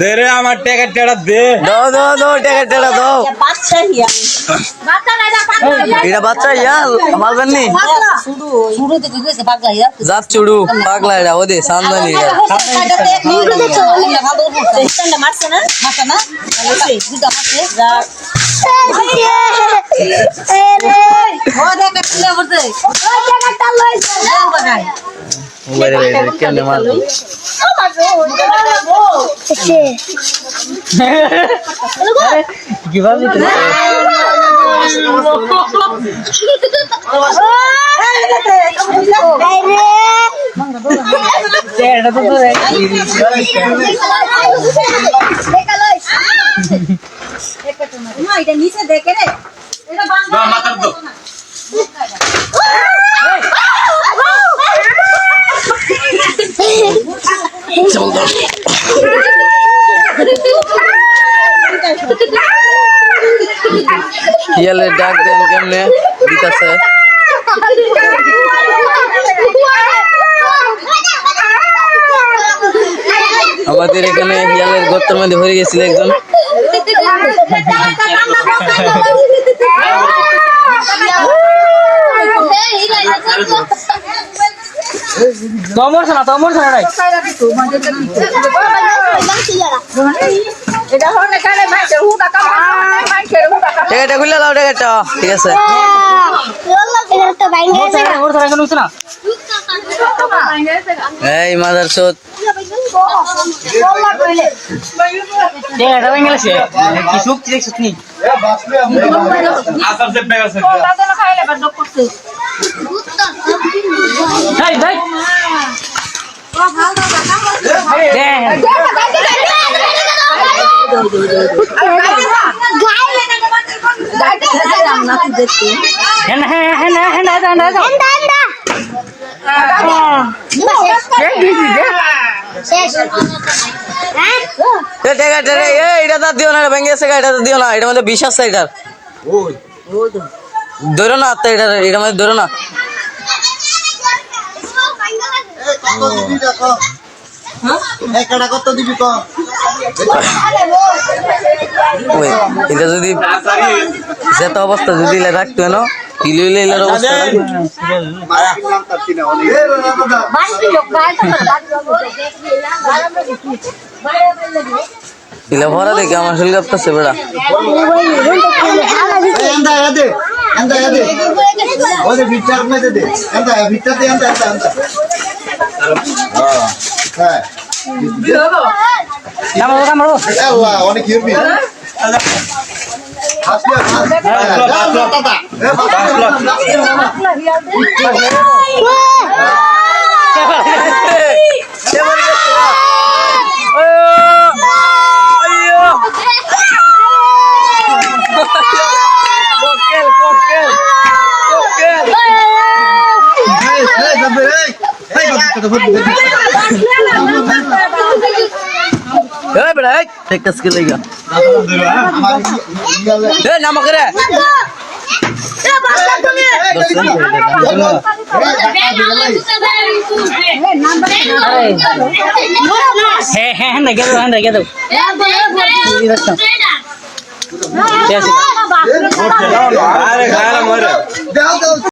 দে রে আমার টেকা টেটা দে। দাও দাও দাও টেকা টেকা দাও। এটা বাচ্চা ইয়াল মারবেন নি? জাত চুড়ু পাগলা এটা ওদে সান্দানি এটা ওরে ওরে কেমনে মারবো কীভাবে এটা তো তো এটা নিচে দেখে রে। এটা বাংলা মাথার তো ইয়ালে ডাক দেন কেমনে? দিতাছে। আমাদের এখানে হিয়ালের গর্তের মধ্যে ভরে গেছিল একজন। তোমর শোনা তোমর শোনা নাই। এটা হলে কারে মাইছে হুটা কামা মাইছে হুটা কামা টেকাটা খুলে দাও টেকাটা। ঠিক আছে। এই মাদার চোদ দে এটা ভেঙে গেছে। কি সুখ দেখছিস নি? আসার সে পেগা সে এটা তো দিও না এটা ভেঙে গেছে এটা তো দিও না এটার মধ্যে বিষ আছে এটার। ধরো না আত্মা এটা এটার মধ্যে ধরো না। হ্যাঁ? এটা যদি যেটা অবস্থা যদি রাখতো ন ইলে অবস্থা ভরা দেখে আমার শরীর কাঁপতেছে বেড়া। অনেক ইউরবি আসলে দাদা এই এই যাবে এই এই কথা বলতে এই বেড়া এই টেকাস কে লেগা আমার ইয়ালে এ নামক রে হ্যাঁ হ্যাঁ হ্যাঁ দেখে দাও হ্যাঁ দেখে